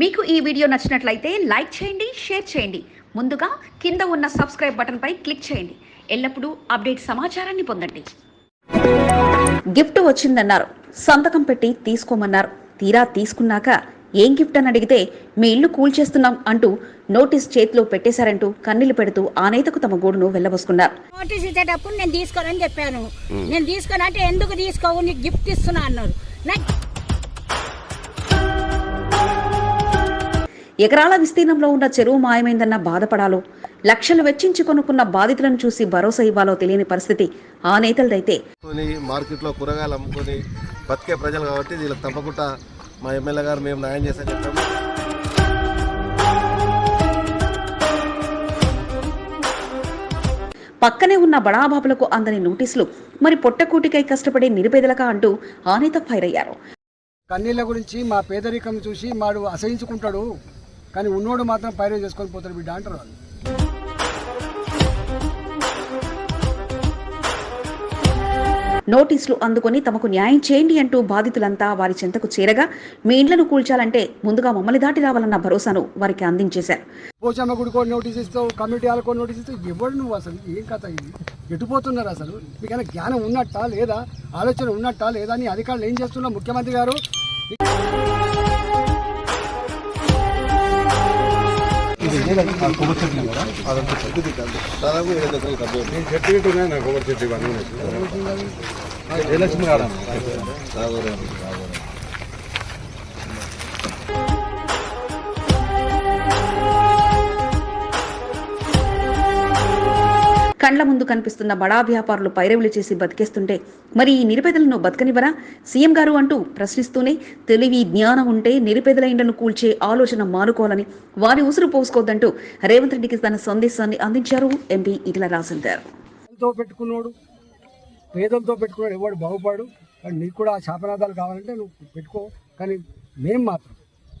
మీకు ఈ వీడియో నచ్చినట్లయితే లైక్ చేయండి షేర్ చేయండి. ముందుగా కింద ఉన్న సబ్స్క్రైబ్ బటన్పై క్లిక్ చేయండి. ఎల్లప్పుడూ అప్డేట్ సమాచారాన్ని పొందండి. గిఫ్ట్ వచ్చిందన్నారు. సంతకం పెట్టి తీసుకోమన్నారు. తీరా తీసుకున్నాక ఏం గిఫ్ట్ అని అడిగితే మీ ఇల్లు కూల్చేస్తున్నాం అంటూ నోటీస్ చేతిలో పెట్టేశారంటూ కన్నీళ్ళు పెడుతూ ఆ నేతకు తమ గోడును వెళ్ళబోసుకున్నారు. నోటీస్ ఇచ్చేటప్పుడు నేను తీసుకోనని చెప్పాను. నేను తీసుకోను అంటే ఎందుకు తీసుకోవు? నీకు గిఫ్ట్ ఇస్తున్నా అన్నారు. నాకు ఎకరాల విస్తీర్ణంలో ఉన్న చెరువు మాయమైందన్న బాధపడాలో లక్షలు వెచ్చించి కొనుక్కున్న బాధితులను చూసి భరోసా ఇవ్వాలో తెలియని పరిస్థితి ఆ నేతలదైతే. కొని మార్కెట్లో కూరగాయలు అమ్ముకొని బతికే ప్రజలు కాబట్టి వీళ్ళకి తప్పకుండా మా ఎమ్మెల్యే గారు మేము న్యాయం చేస్తాం చెప్పాము. పక్కనే ఉన్న బడాబాబులకు అందని నోటీసులు మరి పొట్టకూటికై కష్టపడే నిరుపేదలకా అంటూ ఆ నేత ఫైర్ అయ్యారు. కన్నీళ్ళ గురించి మా పేదరికం చూసి వాడు అసహించుకుంటాడు. కానీ ఉన్నోడు మాత్రం పైరు చేసుకొని పోతాడు బిడ్డ అంటారు వాళ్ళు. నోటీసులు అందుకొని తమకు న్యాయం చేయండి అంటూ బాధితులంతా వారి చెంతకు చేరగా మీ ఇండ్లను కూల్చాలంటే ముందుగా మమ్మల్ని దాటి రావాలన్న భరోసాను వారికి అందించేశారు. పోచమ్మ గుడికో నోటీస్ ఇస్తావు కమిటీ వాళ్ళకో నోటీస్ ఇస్తావు ఎవడు నువ్వు అసలు? ఏం కథ ఇది? ఎటుపోతున్నారు అసలు? మీకైనా జ్ఞానం ఉన్నట్టా లేదా? ఆలోచన ఉన్నట్టా లేదా? అని అధికారులు ఏం చేస్తున్నారు? ముఖ్యమంత్రి గారు? అదంతా తగ్గుది కాదు దాదాపు ఏడు ఎకరాలు కబ్బే కండ్ల ముందు కనిపిస్తున్న బడా వ్యాపారులు పైరవులు చేసి బతికేస్తుంటే మరి ఈ నిరుపేదలను బతకనివ్వరా? సీఎం గారు అంటూ ప్రశ్నిస్తూనే తెలివి జ్ఞానం ఉంటే నిరుపేదల ఇండ్లను కూల్చే ఆలోచన మానుకోవాలని వారి ఉసురు పోసుకోవద్దంటూ రేవంత్ రెడ్డికి తన సందేశాన్ని అందించారు ఎంపీ ఇట్లా రాజేందర్ పేదలతో పెట్టుకున్నాడు పేదలతో పెట్టుకున్నాడు ఎవడు బాగుపడు కానీ నీకు కూడా శాపనాదాలు కావాలంటే నువ్వు పెట్టుకో. కానీ మేము మాత్రం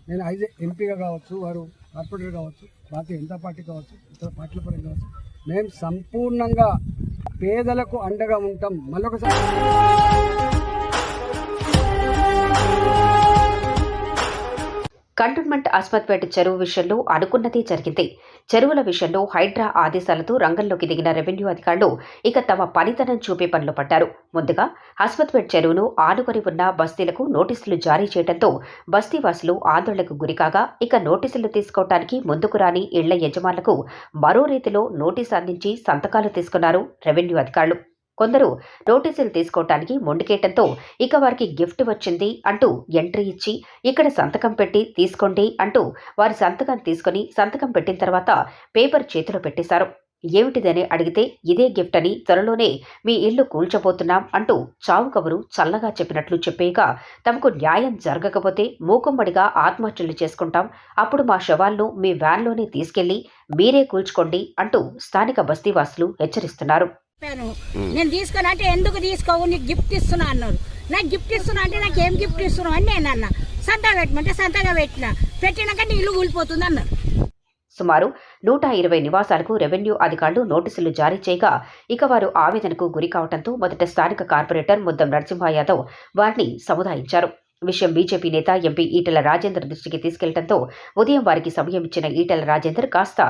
నేను ఐదు ఎంపీగా కావచ్చు వారు కార్పొరేటర్ కావచ్చు భారతీయ జనతా పార్టీ కావచ్చు ఇతర పార్టీల పరంగా కావచ్చు మేము సంపూర్ణంగా పేదలకు అండగా ఉంటాం. మరొకసారి కంటోన్మెంట్ ఆస్పత్పేట చెరువు విషయంలో అనుకున్నదే జరిగింది. చెరువుల విషయంలో హైడ్రా ఆదేశాలతో రంగంలోకి దిగిన రెవెన్యూ అధికారులు ఇక తమ పనితనం చూపే పనిలో పడ్డారు. ముందుగా హస్మత్పేట్ చెరువును ఆనుకొని ఉన్న బస్తీలకు నోటీసులు జారీ చేయడంతో బస్తీవాసులు ఆందోళనకు గురికాగా ఇక నోటీసులు తీసుకోవటానికి ముందుకు రాని ఇళ్ళ యజమానులకు మరో రీతిలో నోటీసు అందించి సంతకాలు తీసుకున్నారు రెవెన్యూ అధికారులు. కొందరు నోటీసులు తీసుకోవటానికి మొండికేయటంతో ఇక వారికి గిఫ్ట్ వచ్చింది అంటూ ఎంట్రీ ఇచ్చి ఇక్కడ సంతకం పెట్టి తీసుకోండి అంటూ వారి సంతకం తీసుకొని సంతకం పెట్టిన తర్వాత పేపర్ చేతిలో పెట్టేశారు. ఏమిటిదని అడిగితే ఇదే గిఫ్ట్ అని త్వరలోనే మీ ఇల్లు కూల్చబోతున్నాం అంటూ చావు కబురు చల్లగా చెప్పినట్లు చెప్పేయగా తమకు న్యాయం జరగకపోతే మూకుమ్మడిగా ఆత్మహత్యలు చేసుకుంటాం. అప్పుడు మా శవాలను మీ వ్యాన్లోనే తీసుకెళ్ళి మీరే కూల్చుకోండి అంటూ స్థానిక బస్తీవాసులు హెచ్చరిస్తున్నారు. చెప్పాను. నేను తీసుకోను అంటే ఎందుకు తీసుకోవు? నీకు గిఫ్ట్ ఇస్తున్నా అన్నారు. నాకు గిఫ్ట్ ఇస్తున్నా అంటే నాకు ఏం గిఫ్ట్ ఇస్తున్నావు అని నేను అన్న. సంతగా పెట్టమంటే సంతగా పెట్టిన. పెట్టినాక నీ ఇల్లు కూలిపోతుంది అన్నారు. సుమారు నూట ఇరవై నివాసాలకు రెవెన్యూ అధికారులు నోటీసులు జారీ చేయగా ఇక వారు ఆవేదనకు గురి కావడంతో మొదట స్థానిక కార్పొరేటర్ ముద్దం నరసింహ యాదవ్ వారిని సముదాయించారు. విషయం బీజేపీ నేత ఎంపీ ఈటెల రాజేందర్ దృష్టికి తీసుకెళ్ళడంతో ఉదయం వారికి సమయం ఇచ్చిన ఈటెల రాజేందర్ కాస్త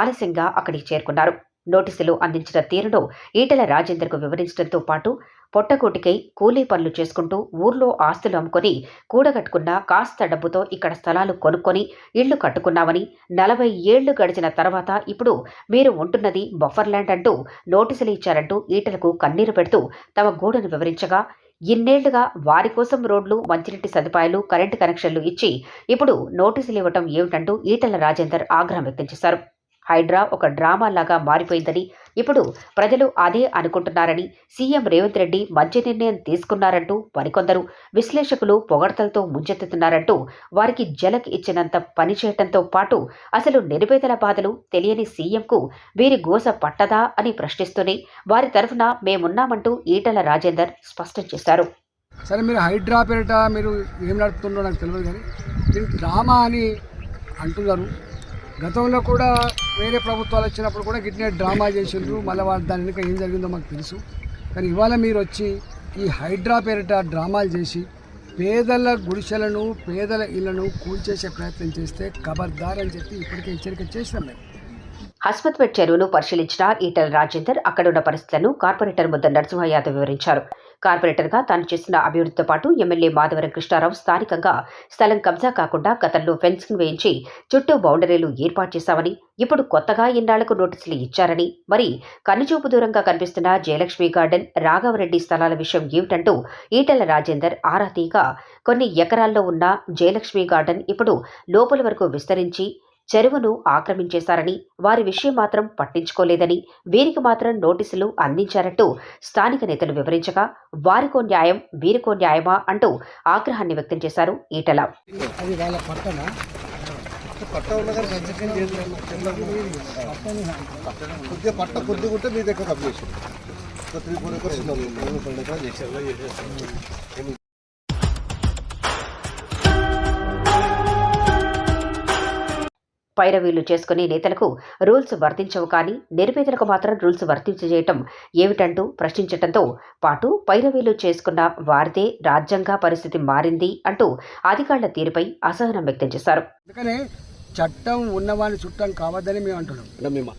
ఆలస్యంగా అక్కడికి చేరుకున్నారు. నోటీసులు అందించిన తీరును ఈటెల రాజేందర్కు వివరించడంతో పాటు పొట్టకోటికై కూలీ పనులు చేసుకుంటూ ఊర్లో ఆస్తులు అమ్ముకొని కూడగట్టుకున్న కాస్త డబ్బుతో ఇక్కడ స్థలాలు కొనుక్కొని ఇళ్ళు కట్టుకున్నామని నలభై ఏళ్ళు గడిచిన తర్వాత ఇప్పుడు మీరు ఉంటున్నది బఫర్ ల్యాండ్ అంటూ నోటీసులు ఇచ్చారంటూ ఈటలకు కన్నీరు పెడుతూ తమ గూడను వివరించగా ఇన్నేళ్ళుగా వారి కోసం రోడ్లు మంచినీటి సదుపాయాలు కరెంటు కనెక్షన్లు ఇచ్చి ఇప్పుడు నోటీసులు ఇవ్వటం ఏమిటంటూ ఈటల రాజేందర్ ఆగ్రహం వ్యక్తం చేశారు. హైడ్రా ఒక డ్రామా లాగా మారిపోయిందని ఇప్పుడు ప్రజలు అదే అనుకుంటున్నారని సీఎం రేవంత్ రెడ్డి మంచి నిర్ణయం తీసుకున్నారంటూ మరికొందరు విశ్లేషకులు పొగడ్తలతో ముంచెత్తుతున్నారంటూ వారికి జలక్ ఇచ్చినంత పని చేయటంతో పాటు అసలు నిరుపేదల బాధలు తెలియని సీఎంకు వీరి గోస పట్టదా అని ప్రశ్నిస్తూనే వారి తరఫున మేమున్నామంటూ ఈటల రాజేందర్ స్పష్టం చేశారు. సరే మీరు హైడ్రా పేరిట మీరు ఏం నడుపుతుండో నాకు తెలియదు కానీ మీరు డ్రామా అని అంటున్నారు. గతంలో కూడా వేరే ప్రభుత్వాలు వచ్చినప్పుడు కూడా గిట్నే డ్రామా చేసిండ్రు. మళ్ళీ వాళ్ళు దాని వెనుక ఏం జరిగిందో మాకు తెలుసు. కానీ ఇవాళ మీరు వచ్చి ఈ హైడ్రా పేరిట డ్రామాలు చేసి పేదల గుడిసెలను పేదల ఇళ్ళను కూల్చేసే ప్రయత్నం చేస్తే ఖబర్దార్ అని చెప్పి ఇప్పటికే హెచ్చరిక చేసినాం మేము. హస్మత్పేట్ చెరువును పరిశీలించిన ఈటల రాజేందర్ అక్కడున్న పరిస్థితులను కార్పొరేటర్ ముద్ద నరసింహ యాదవ్ వివరించారు. కార్పొరేటర్గా తాను చేసిన అభివృద్ధితో పాటు ఎమ్మెల్యే మాధవరం కృష్ణారావు స్థానికంగా స్థలం కబ్జా కాకుండా గతంలో ఫెన్సింగ్ వేయించి చుట్టూ బౌండరీలు ఏర్పాటు చేశామని ఇప్పుడు కొత్తగా ఇన్నాళ్ళకు నోటీసులు ఇచ్చారని మరి కన్నుచూపు దూరంగా కనిపిస్తున్న జయలక్ష్మి గార్డెన్ రాఘవరెడ్డి స్థలాల విషయం ఏమిటంటూ ఈటల రాజేందర్ ఆరాతీగా కొన్ని ఎకరాల్లో ఉన్న జయలక్ష్మి గార్డెన్ ఇప్పుడు లోపల వరకు విస్తరించి చెరువును ఆక్రమించేశారని వారి విషయం మాత్రం పట్టించుకోలేదని వీరికి మాత్రం నోటీసులు అందించారంటూ స్థానిక నేతలు వివరించగా వారికో న్యాయం వీరికో న్యాయమా అంటూ ఆగ్రహాన్ని వ్యక్తం చేశారు ఈటల. అది వాళ్ళ పట్టణ. పట్ట ఉన్న కానీ కన్స్ట్రక్షన్ చేయలేదు కొద్దిగా పట్ట కొద్దిగా ఉంటే మీ దగ్గర కప్ చేసి ఒక త్రీ ఫోర్ ఎకర్స్ ఉన్నారు మూడు రెండు ఎకరాలు చేశారు పైరవీలు చేసుకునే నేతలకు రూల్స్ వర్తించవు కానీ నిరుపేదలకు మాత్రం రూల్స్ వర్తించజేయటం ఏమిటంటూ ప్రశ్నించటంతో పాటు పైరవీలు చేసుకున్న వారిదే రాజ్యాంగ పరిస్థితి మారింది అంటూ అధికారుల తీరుపై అసహనం వ్యక్తం చేశారు. అందుకనే చట్టం ఉన్నవాడిని చుట్టం కావద్దని మేము అంటున్నాం. అంటే మేము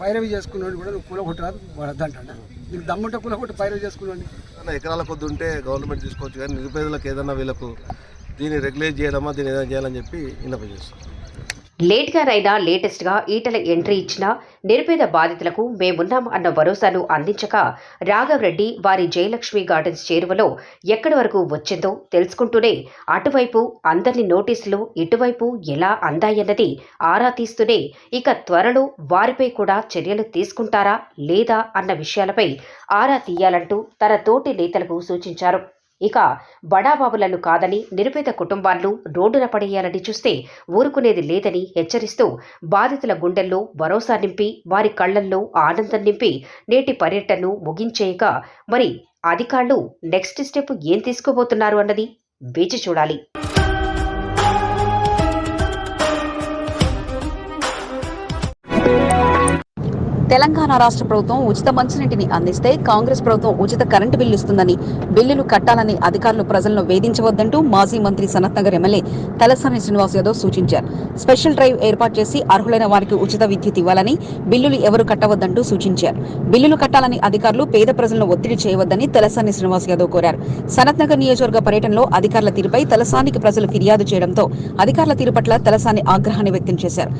పైరవి చేసుకున్నాడు కూడా నువ్వు కూల కొట్టరాదు వద్దంటాడు నీకు దమ్ముంటే కూల కొట్టి పైరవి చేసుకున్నాడు ఎకరాల కొద్ది ఉంటే గవర్నమెంట్ తీసుకోవచ్చు కానీ నిరుపేదలకు ఏదైనా వీళ్ళకు దీన్ని రెగ్యులేట్ చేయడమా దీన్ని ఏదైనా చేయాలని చెప్పి విన్నపం చేస్తాం లేట్గానైనా లేటెస్ట్గా ఈటల ఎంట్రీ ఇచ్చిన నిరుపేద బాధితులకు మేమున్నాం అన్న భరోసాను అందించక రాఘవరెడ్డి వారి జయలక్ష్మి గార్డెన్స్ చేరువలో ఎక్కడి వరకు వచ్చిందో తెలుసుకుంటూనే అటువైపు అందరిని నోటీసులు ఇటువైపు ఎలా అందాయన్నది ఆరా తీస్తూనే ఇక త్వరలో వారిపై కూడా చర్యలు తీసుకుంటారా లేదా అన్న విషయాలపై ఆరా తీయాలంటూ తన తోటి నేతలకు సూచించారు. ఇక బడాబాబులను కాదని నిరుపేద కుటుంబాలను రోడ్డున పడేయాలని చూస్తే ఊరుకునేది లేదని హెచ్చరిస్తూ బాధితుల గుండెల్లో భరోసా నింపి వారి కళ్ళల్లో ఆనందం నింపి నేటి పర్యటనను ముగించేయక మరి అధికారులు నెక్స్ట్ స్టెప్ ఏం తీసుకోబోతున్నారు అన్నది వేచి చూడాలి. తెలంగాణ రాష్ట్ర ప్రభుత్వం ఉచిత మంచినీటిని అందిస్తే కాంగ్రెస్ ప్రభుత్వం ఉచిత కరెంటు బిల్లు ఇస్తుందని బిల్లులు కట్టాలని అధికారులు ప్రజలను వేధించవద్దంటూ మాజీ మంత్రి సనత్ నగర్ ఎమ్మెల్యే తలసాని శ్రీనివాస్ యాదవ్ సూచించారు. స్పెషల్ డ్రైవ్ ఏర్పాటు చేసి అర్హులైన వారికి ఉచిత విద్యుత్ ఇవ్వాలని బిల్లులు ఎవరు కట్టవద్దంటూ సూచించారు. బిల్లులు కట్టాలని అధికారులు పేద ప్రజలను ఒత్తిడి చేయవద్దని తలసాని శ్రీనివాస్ యాదవ్ కోరారు. సనత్ నగర్ నియోజకవర్గ పర్యటనలో అధికారుల తీరుపై తలసానికి ప్రజలు ఫిర్యాదు చేయడంతో అధికారుల తీరు పట్ల తలసాని ఆగ్రహాన్ని వ్యక్తం చేశారు.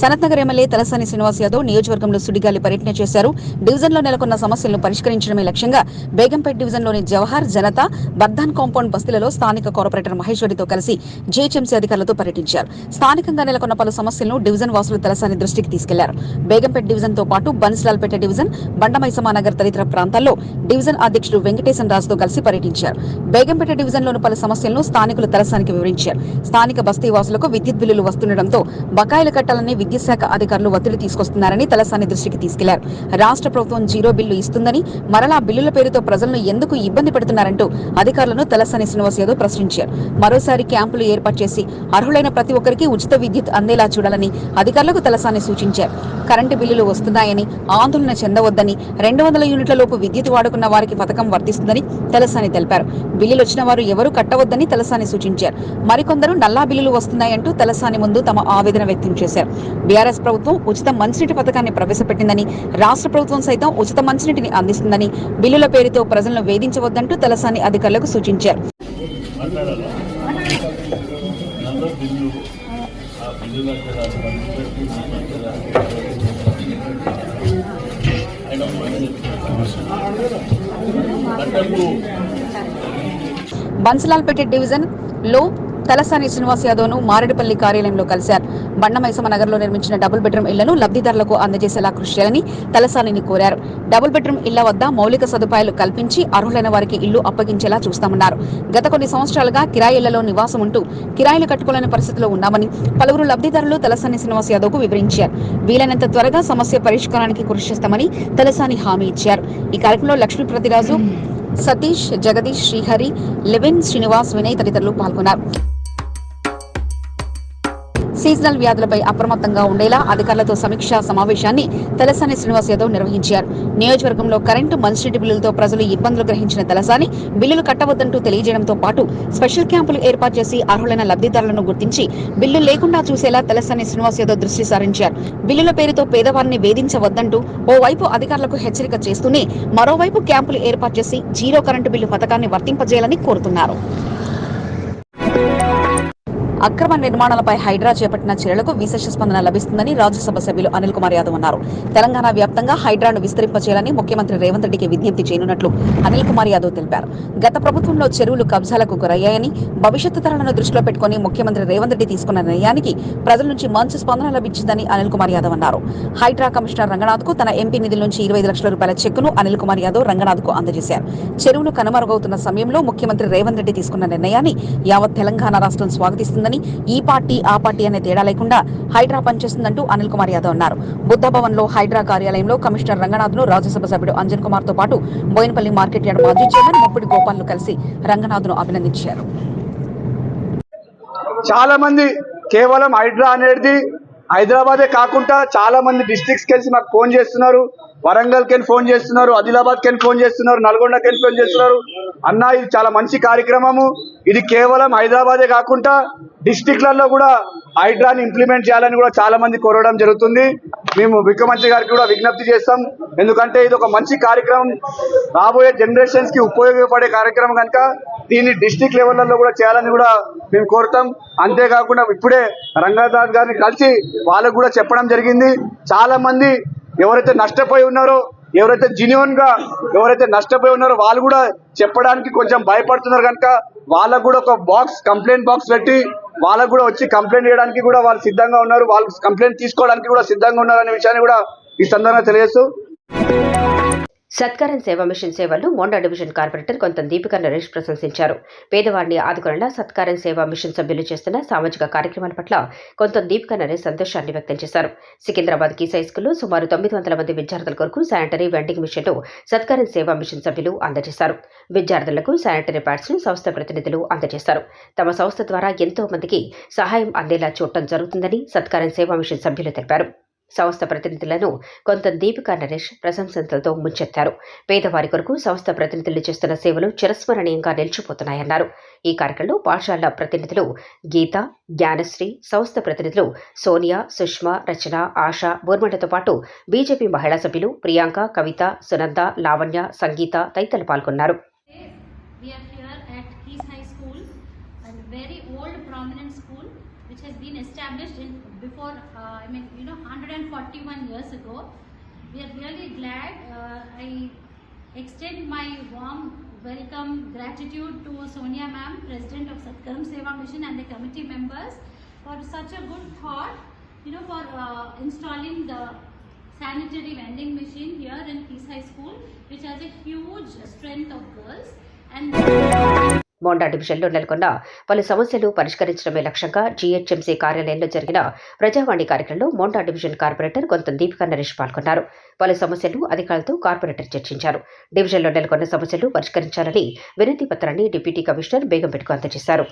సనత్ నగర్ ఎమ్మెల్యే తలసాని శ్రీనివాస్ యాదవ్ నియోజకవర్గంలో సుడిగాలి పర్యటన చేశారు. డివిజన్లో నెలకొన్న సమస్యలను పరిష్కరించడమే లక్ష్యంగా బేగంపేట్ డివిజన్లోని జవహర్ జనతా బర్ధాన్ కాంపౌండ్ బస్తీలలో స్థానిక కార్పొరేటర్ మహేశ్వరితో కలిసి జీహెచ్ఎంసీ అధికారులతో పర్యటించారు. స్థానికంగా నెలకొన్న పలు సమస్యలను డివిజన్ వాసులు తలసాని దృష్టికి తీసుకెళ్ళారు. బేగంపేట్ డివిజన్తో పాటు బన్స్లాల్పేట డివిజన్ బండమైసమా నగర్ తదితర ప్రాంతాల్లో డివిజన్ అధ్యక్షుడు వెంకటేశం రాజుతో కలిసి పర్యటించారు. బేగంపేట డివిజన్లోని పలు సమస్యలను స్థానికులు తలసానికి వివరించారు. స్థానిక బస్తీ వాసులకు విద్యుత్ బిల్లులు వస్తుండటంతో బకాయిలు కట్టాలని విద్యుత్ శాఖ అధికారులు ఒత్తిడి తీసుకొస్తున్నారని తలసాని దృష్టికి తీసుకెళ్ళారు. రాష్ట్ర ప్రభుత్వం జీరో బిల్లు ఇస్తుందని మరలా బిల్లుల పేరుతో ప్రజలను ఎందుకు ఇబ్బంది పెడుతున్నారంటూ అధికారులను తలసాని శ్రీనివాస్ యాదవ్ ప్రశ్నించారు. మరోసారి క్యాంపులు ఏర్పాటు చేసి అర్హులైన ప్రతి ఒక్కరికి ఉచిత విద్యుత్ అందేలా చూడాలని అధికారులకు తలసాని సూచించారు. కరెంటు బిల్లులు వస్తున్నాయని ఆందోళన చెందవద్దని రెండు వందల యూనిట్ల లోపు విద్యుత్ వాడుకున్న వారికి పథకం వర్తిస్తుందని తలసాని తెలిపారు. బిల్లులు వచ్చిన వారు ఎవరూ కట్టవద్దని తలసాని సూచించారు. మరికొందరు నల్లా బిల్లులు వస్తున్నాయంటూ తలసాని ముందు తమ ఆవేదన వ్యక్తం చేశారు. బీఆర్ఎస్ ప్రభుత్వం ఉచిత మంచినీటి పథకాన్ని ప్రవేశపెట్టిందని రాష్ట్ర ప్రభుత్వం సైతం ఉచిత మంచినీటిని అందిస్తుందని బిల్లుల పేరుతో ప్రజలను వేధించవద్దంటూ తలసాని అధికారులకు సూచించారు. బన్సలాల్పేట డివిజన్లో తలసాని శ్రీనివాస్ యాదవ్ను మారేడుపల్లి కార్యాలయంలో కలిశారు. బండమైసమ నగర్లో నిర్మించిన డబుల్ బెడ్రూమ్ ఇళ్ళను లబ్ధిదారులకు అందజేసేలా కృషి చేయాలని తలసానిని కోరారు. డబుల్ బెడ్రూమ్ ఇళ్ళ వద్ద మౌలిక సదుపాయాలు కల్పించి అర్హులైన వారికి ఇల్లు అప్పగించేలా చూస్తామన్నారు. గత కొన్ని సంవత్సరాలుగా కిరాయి ఇళ్ళలో నివాసం ఉంటూ కిరాయిలు కట్టుకోలేని పరిస్థితిలో ఉన్నామని పలువురు లబ్ధిదారులు తలసాని శ్రీనివాస్ యాదవ్కు వివరించారు. వీలైనంత త్వరగా సమస్య పరిష్కారానికి కృషి చేస్తామని తలసాని హామీ ఇచ్చారు. ఈ కార్యక్రమంలో లక్ష్మీ ప్రతిరాజు సతీష్ జగదీష్ శ్రీహరి లెవిన్ శ్రీనివాస్ వినయ్ తదితరులు పాల్గొన్నారు. సీజనల్ వ్యాధులపై అప్రమత్తంగా ఉండేలా అధికారులతో సమీక్షా సమావేశాన్ని తలసాని శ్రీనివాస్ యాదవ్ నిర్వహించారు. నియోజకవర్గంలో కరెంటు మంచినీటి బిల్లులతో ప్రజలు ఇబ్బందులు గ్రహించిన తలసాని బిల్లులు కట్టవద్దంటూ తెలియజేయడంతో పాటు స్పెషల్ క్యాంపులు ఏర్పాటు చేసి అర్హులైన లబ్ధిదారులను గుర్తించి బిల్లు లేకుండా చూసేలా తలసాని శ్రీనివాస్ యాదవ్ దృష్టి సారించారు. బిల్లుల పేరుతో పేదవారిని వేధించవద్దంటూ ఓవైపు అధికారులకు హెచ్చరిక చేస్తూనే మరోవైపు క్యాంపులు ఏర్పాటు చేసి జీరో కరెంటు బిల్లు పథకాన్ని వర్తింపజేయాలని కోరుతున్నారు. అక్రమ నిర్మాణాలపై హైడ్రా చేపట్టిన చర్యలకు విశేష స్పందన లభిస్తుందని రాజ్యసభ సభ్యులు అనిల్ కుమార్ యాదవ్ అన్నారు. తెలంగాణ వ్యాప్తంగా హైడ్రాను విస్తరింపచేయాలని ముఖ్యమంత్రి రేవంత్ రెడ్డికి విజ్ఞప్తి చేయనున్నట్లు అనిల్ కుమార్ యాదవ్ తెలిపారు. గత ప్రభుత్వంలో చెరువులు కబ్జాలకు గురయ్యాయని భవిష్యత్తు తరాలను దృష్టిలో పెట్టుకుని ముఖ్యమంత్రి రేవంత్ రెడ్డి తీసుకున్న నిర్ణయానికి ప్రజల నుంచి మంచి స్పందన లభించిందని అనిల్ కుమార్ యాదవ్ అన్నారు. హైడ్రా కమిషనర్ రంగనాథ్కు తన ఎంపీ నిధుల నుంచి ఇరవై లక్షల రూపాయల చెక్కును అనిల్ కుమార్ యాదవ్ రంగనాథ్కు అందజేశారు. చెరువులు కనుమరుగవుతున్న సమయంలో ముఖ్యమంత్రి రేవంత్ రెడ్డి తీసుకున్న నిర్ణయాన్ని యావత్ తెలంగాణ రాష్ట్రం స్వాగతిస్తుందని ఈ పార్టీ ఆ పార్టీ అనే తేడా లేకుండా హైడ్రా పనిచేస్తుందంటూ అనిల్ కుమార్ యాదవ్ అన్నారు. బుద్ధభవన్లో హైడ్రా కార్యాలయంలో కమిషనర్ రంగనాథ్ను రాజ్యసభ సభ్యుడు అంజన్ కుమార్తో పాటు బోయినపల్లి మార్కెట్ యార్డ్ మాజీ చైర్మన్ ముప్పిడి గోపాల్ను కలిసి రంగనాథ్ను అభినందించారు. చాలా మంది కేవలం హైడ్రా అనేది హైదరాబాదే కాకుండా చాలా మంది డిస్ట్రిక్ట్స్ కలిసి మాకు ఫోన్ చేస్తున్నారు. వరంగల్ కెళ్ళి ఫోన్ చేస్తున్నారు. ఆదిలాబాద్ కెళ్ళి ఫోన్ చేస్తున్నారు. నల్గొండ కెన్ ఫోన్ చేస్తున్నారు. అన్న ఇది చాలా మంచి కార్యక్రమము. ఇది కేవలం హైదరాబాదే కాకుండా డిస్టిక్లలో కూడా హైడ్రాని ఇంప్లిమెంట్ చేయాలని కూడా చాలా మంది కోరడం జరుగుతుంది. మేము ముఖ్యమంత్రి గారికి కూడా విజ్ఞప్తి చేస్తాం. ఎందుకంటే ఇది ఒక మంచి కార్యక్రమం. రాబోయే జనరేషన్స్కి ఉపయోగపడే కార్యక్రమం కనుక దీన్ని డిస్టిక్ లెవెల్లో కూడా చేయాలని కూడా మేము కోరుతాం. అంతేకాకుండా ఇప్పుడే రంగనాథ్ గారిని కలిసి వాళ్ళకు కూడా చెప్పడం జరిగింది. చాలా మంది ఎవరైతే నష్టపోయి ఉన్నారో ఎవరైతే జెన్యున్గా ఎవరైతే నష్టపోయి ఉన్నారో వాళ్ళు కూడా చెప్పడానికి కొంచెం భయపడుతున్నారు కనుక వాళ్ళకు కూడా ఒక బాక్స్ కంప్లైంట్ బాక్స్ పెట్టి వాళ్ళకు కూడా వచ్చి కంప్లైంట్ చేయడానికి కూడా వాళ్ళు సిద్ధంగా ఉన్నారు. వాళ్ళు కంప్లైంట్ తీసుకోవడానికి కూడా సిద్ధంగా ఉన్నారు అనే విషయాన్ని కూడా ఈ సందర్భంగా తెలియజేస్తూ సత్కారం సేవా మిషన్ సేవలను మోండా డివిజన్ కార్పొరేటర్ కొంత దీపిక నరేష్ ప్రశంసించారు. పేదవాడిని ఆదుకునేలా సత్కారం సేవా మిషన్ సభ్యులు చేస్తున్న సామాజిక కార్యక్రమాల పట్ల కొంత దీపిక నరేష్ సంతోషాన్ని వ్యక్తం చేశారు. సికింద్రాబాద్ కీస్ హైస్కూల్లో సుమారు తొమ్మిది వందల మంది విద్యార్థుల కొరకు శానిటరీ వెండింగ్ మిషన్ను సత్కారం సేవా మిషన్ సభ్యులు అందజేశారు. విద్యార్థులకు శానిటరీ ప్యాడ్స్ను సంస్థ ప్రతినిధులు అందజేశారు. తమ సంస్థ ద్వారా ఎంతో మందికి సహాయం అందేలా చూడటం జరుగుతుందని సత్కారం సేవా మిషన్ సభ్యులు తెలిపారు. సంస్థ ప్రతినిధులను కొంత దీపికా నరేష్ ప్రశంసలతో ముంచెత్తారు. పేదవారి కొరకు సంస్థ ప్రతినిధులు చేస్తున్న సేవలు చిరస్మరణీయంగా నిలిచిపోతున్నాయన్నారు. ఈ కార్యక్రమంలో పాఠశాల ప్రతినిధులు గీత జ్ఞానశ్రీ సంస్థ ప్రతినిధులు సోనియా సుష్మా రచన ఆశ బోర్మండతో పాటు బీజేపీ మహిళా సభ్యులు ప్రియాంక కవిత సునంద లావణ్య సంగీత తదితరులు పాల్గొన్నారు. Which has been established in before, mean, you know, 141 years ago. We are really glad. Uh, I extend my warm welcome gratitude to Sonia ma'am, President of Satkaram Seva Mission and the committee members for such a good thought, you know, for uh, installing the sanitary vending machine here in Keys High School, which has a huge strength of girls. And Monda డివిజన్లో నెలకొన్న పలు సమస్యలు పరిష్కరించడమే లక్ష్యంగా GHMC కార్యాలయంలో జరిగిన ప్రజావాణి కార్యక్రమంలో Monda division corporator కొంత దీపికా నరేష్ పాల్గొన్నారు. పలు సమస్యలు అధికారులతో కార్పొరేటర్ చర్చించారు. డివిజన్లో నెలకొన్న సమస్యలు పరిష్కరించాలని వినతి పత్రాన్ని డిప్యూటీ కమిషనర్ బేగంపేటకు అందజేశారు.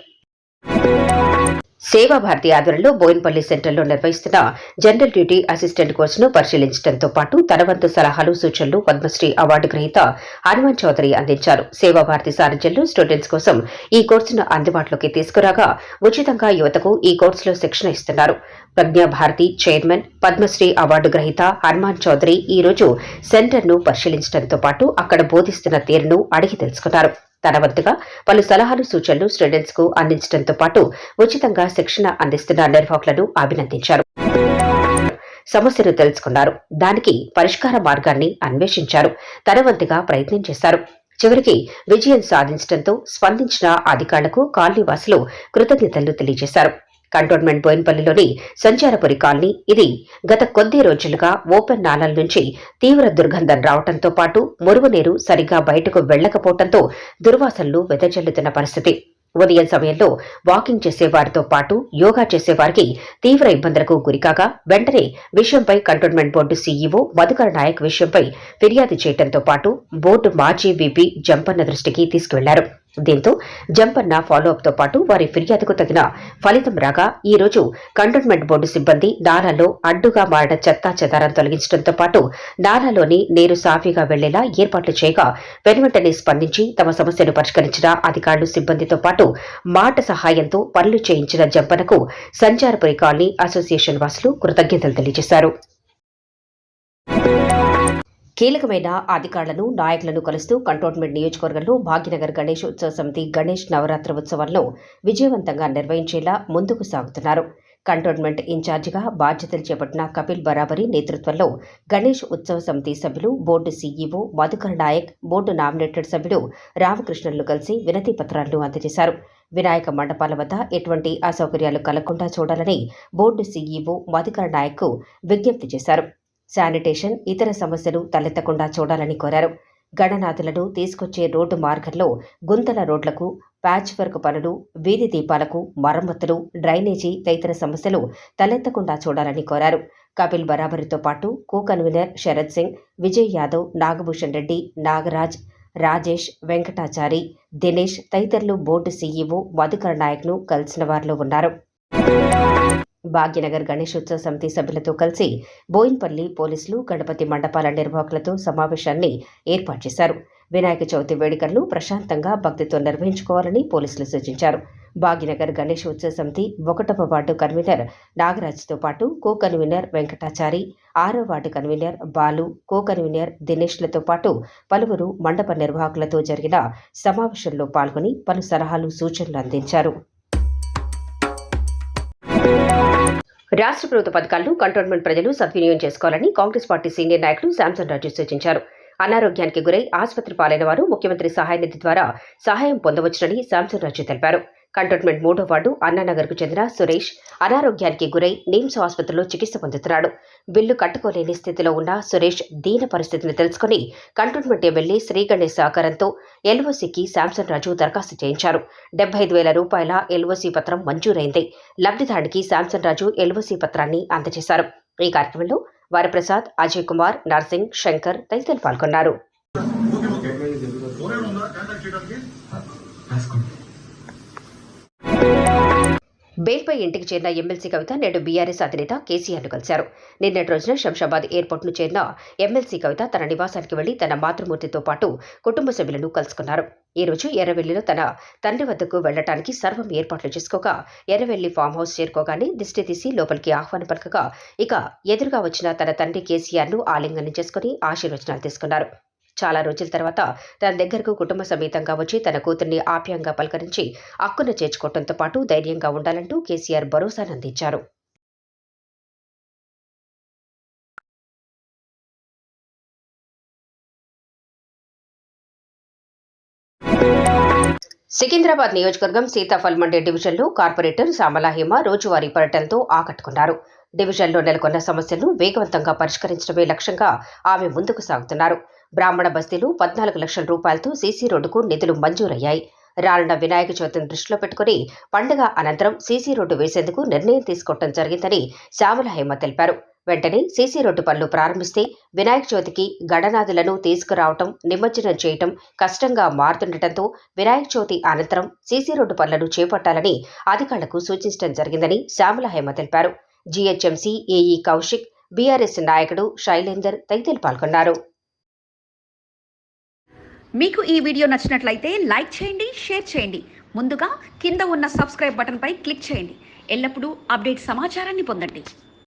సేవాభారతి ఆధ్వర్యంలో బోయిన్పల్లి సెంటర్లో నిర్వహిస్తున్న జనరల్ డ్యూటీ అసిస్టెంట్ కోర్సును పరిశీలించడంతో పాటు తన వంతు సలహాలు సూచనలు పద్మశ్రీ అవార్డు గ్రహీత హనుమాన్ చౌదరి అందించారు. సేవాభారతి సారథ్యంలో స్టూడెంట్స్ కోసం ఈ కోర్సును అందుబాటులోకి తీసుకురాగా ఉచితంగా యువతకు ఈ కోర్సులో శిక్షణ ఇస్తున్నారు. ప్రజ్ఞాభారతి చైర్మన్ పద్మశ్రీ అవార్డు గ్రహీత హనుమాన్ చౌదరి ఈ రోజు సెంటర్ను పరిశీలించడంతో పాటు అక్కడ బోధిస్తున్న తీరును అడిగి తెలుసుకున్నారు. తన వంతుగా పలు సలహాలు సూచనలు స్టూడెంట్స్కు అందించడంతో పాటు ఉచితంగా శిక్షణ అందిస్తున్న నిర్వాహకులను అభినందించారు. సమస్యను తెలుసుకున్నారు. దానికి పరిష్కార మార్గాన్ని అన్వేషించారు. తన వంతుగా ప్రయత్నం చేశారు. చివరికి విజయం సాధించడంతో స్పందించిన అధికారులకు కాలనీవాసులు కృతజ్ఞతలు తెలియజేశారు. కంటోన్మెంట్ బోయిన్పల్లిలోని సంచారపురి కాలనీ. ఇది గత కొద్ది రోజులుగా ఓపెన్ నాలాల నుంచి తీవ్ర దుర్గంధం రావడంతో పాటు మురుగునీరు సరిగా బయటకు వెళ్ళకపోవడంతో దుర్వాసనలు వెదజల్లుతున్న పరిస్థితి. ఉదయం సమయంలో వాకింగ్ చేసేవారితో పాటు యోగా చేసేవారికి తీవ్ర ఇబ్బందులకు గురికాగా వెంటనే విషయంపై cantonment board CEO Madhukar Nayak విషయంపై ఫిర్యాదు చేయడంతో పాటు బోర్డు మాజీ వీపీ జంపన్న దృష్టికి తీసుకువెళ్ళారు. దీంతో జంపన్న ఫాలోఅప్తో పాటు వారి ఫిర్యాదుకు తగిన ఫలితం రాగా ఈ రోజు కంటోన్మెంట్ బోర్డు సిబ్బంది నాలాలో అడ్డుగా మారిన చెత్తా చెదారం తొలగించడంతో పాటు నాలాలోని నీరు సాఫీగా వెళ్ళేలా ఏర్పాట్లు చేయగా వెనువెంటనే స్పందించి తమ సమస్యను పరిష్కరించిన అధికారులు సిబ్బందితో పాటు మాట సహాయంతో పనులు చేయించిన జంపనకు సంచారపురి కాలనీ అసోసియేషన్ వాసులు కృతజ్ఞతలు తెలియజేశారు. కీలకమైన అధికారులను నాయకులను కలుస్తూ కంటోన్మెంట్ నియోజకవర్గంలో భాగ్యనగర్ గణేష్ ఉత్సవ సమితి గణేష్ నవరాత్రి ఉత్సవాలను విజయవంతంగా నిర్వహించేలా ముందుకు సాగుతున్నారు. కంటోన్మెంట్ ఇన్ఛార్జిగా బాధ్యతలు చేపట్టిన కపిల్ బరాబరి నేతృత్వంలో గణేష్ ఉత్సవ సమితి సభ్యులు board CEO Madhukar Nayak board nominated సభ్యుడు రామకృష్ణన్లు కలిసి వినతి పత్రాలను అందజేశారు. వినాయక మండపాల వద్ద ఎటువంటి అసౌకర్యాలు కలగకుండా చూడాలని బోర్డు సీఈఓ మధుకర్ నాయక్ విజ్ఞప్తి చేశారు. శానిటేషన్ ఇతర సమస్యలు తలెత్తకుండా చూడాలని కోరారు. గణనాథులను తీసుకొచ్చే రోడ్డు మార్గంలో గుంతల రోడ్లకు ప్యాచ్ వర్క్ పనులు వీధి దీపాలకు మరమ్మతులు డ్రైనేజీ తదితర సమస్యలు తలెత్తకుండా చూడాలని కోరారు. కపిల్ బరాబరితో పాటు కో కన్వీనర్ శరత్ సింగ్ విజయ్ యాదవ్ నాగభూషణ్ రెడ్డి నాగరాజ్ రాజేష్ వెంకటాచారి దినేష్ తదితరులు బోర్డు సీఈఓ మధుకర్ నాయక్ను కలిసిన వారిలో ఉన్నారు. భాగ్యనగర్ గణేశోత్సవ సమితి సభ్యులతో కలిసి బోయిన్పల్లి పోలీసులు గణపతి మండపాల నిర్వాహకులతో సమావేశాన్ని ఏర్పాటు చేశారు. వినాయక చవితి వేడుకలను ప్రశాంతంగా భక్తితో నిర్వహించుకోవాలని పోలీసులు సూచించారు. భాగ్యనగర్ గణేశోత్సవ సమితి ఒకటవ వార్డు కన్వీనర్ నాగరాజ్తో పాటు కో కన్వీనర్ వెంకటాచారి ఆరో ward convener Balu co convener దినేష్లతో పాటు పలువురు మండప నిర్వాహకులతో జరిగిన సమావేశంలో పాల్గొని పలు సలహాలు సూచనలు అందించారు. రాష్ట్ర ప్రభుత్వ పథకాలను కంటోన్మెంట్ ప్రజలు సద్వినియోగం చేసుకోవాలని కాంగ్రెస్ పార్టీ సీనియర్ నాయకులు శాంసన్ రాజు సూచించారు. అనారోగ్యానికి గురై ఆసుపత్రి పాలైన వారు ముఖ్యమంత్రి సహాయ నిధి ద్వారా సహాయం పొందవచ్చునని శాంసన్ రాజు తెలిపారు. కంటోన్మెంట్ మూడో వార్డు అన్నానగర్కు చెందిన సురేష్ అనారోగ్యానికి గురై నిమ్స్ ఆసుపత్రిలో చికిత్స పొందుతున్నాడు. బిల్లు కట్టుకోలేని స్థితిలో ఉన్న సురేష్ దీన పరిస్థితిని తెలుసుకుని కంటోన్మెంట్ ఎమ్మెల్యే శ్రీ గణేష్ సహకారంతో ఎల్ఓసికి శాంసన్ రాజు దరఖాస్తు చేయించారు. డెబ్బై ఐదు వేల రూపాయల ఎల్ఓసి పత్రం మంజూరైంది. లబ్ధిదారుడికి శాంసన్ రాజు ఎల్ఓసి పత్రాన్ని అందజేశారు. ఈ కార్యక్రమంలో వరప్రసాద్ అజయ్ కుమార్ నర్సింగ్ శంకర్ తదితరులు పాల్గొన్నారు. బెయిల్పై ఇంటికి చేరిన ఎమ్మెల్సీ కవిత నేడు బీఆర్ఎస్ అధినేత కేసీఆర్ను కలిశారు. నిన్నటి రోజున శంషాబాద్ ఎయిర్పోర్ట్ను చేరిన ఎమ్మెల్సీ కవిత తన నివాసానికి వెళ్ళి తన మాతృమూర్తితో పాటు కుటుంబ సభ్యులను కలుసుకున్నారు. ఈ రోజు ఎర్రవెల్లిలో తన తండ్రి వద్దకు వెళ్ళడానికి సర్వం ఏర్పాట్లు చేసుకోగా ఎర్రవెల్లి ఫామ్ హౌస్ చేరుకోగానే దిష్టి తీసి లోపలికి ఆహ్వానం పలకగా ఇక ఎదురుగా వచ్చిన తన తండ్రి కేసీఆర్ను ఆలింగనం చేసుకుని ఆశీర్వచనాలు తీసుకున్నారు. చాలా రోజుల తర్వాత తన దగ్గరకు కుటుంబ సమేతంగా వచ్చి తన కూతుర్ని ఆప్యాయంగా పలకరించి అక్కున చేర్చుకోవడంతో పాటు ధైర్యంగా ఉండాలంటూ కేసీఆర్ భరోసాను అందించారు సికింద్రాబాద్ నియోజకవర్గం సీతాఫల్ మండి డివిజన్లో కార్పొరేటర్ సామలాహిమ రోజువారీ పర్యటనతో ఆకట్టుకున్నారు. డివిజన్లో నెలకొన్న సమస్యలను వేగవంతంగా పరిష్కరించడమే లక్ష్యంగా ఆమె ముందుకు సాగుతున్నారు. బ్రాహ్మణ బస్తీలు పద్నాలుగు లక్షల రూపాయలతో సీసీ రోడ్డుకు నిధులు మంజూరయ్యాయి. రానున్న వినాయక చవితిని దృష్టిలో పెట్టుకుని పండుగ అనంతరం సీసీ రోడ్డు వేసేందుకు నిర్ణయం తీసుకోవడం జరిగిందని శ్యామల హేమ తెలిపారు. వెంటనే సీసీ రోడ్డు పనులు ప్రారంభిస్తే వినాయక చవితికి గడనాదులను తీసుకురావటం నిమజ్జనం చేయటం కష్టంగా మారుతుండటంతో వినాయక చవితి అనంతరం సీసీ రోడ్డు పనులను చేపట్టాలని అధికారులకు సూచించడం జరిగిందని శ్యామల హేమ తెలిపారు. జీహెచ్ఎంసీ ఏఈ కౌశిక్ బీఆర్ఎస్ నాయకుడు శైలేందర్ తదితరులు పాల్గొన్నారు. మీకు ఈ వీడియో నచ్చినట్లయితే లైక్ చేయండి షేర్ చేయండి. ముందుగా కింద ఉన్న సబ్స్క్రైబ్ బటన్పై క్లిక్ చేయండి. ఎల్లప్పుడూ అప్డేట్ సమాచారాన్ని పొందండి.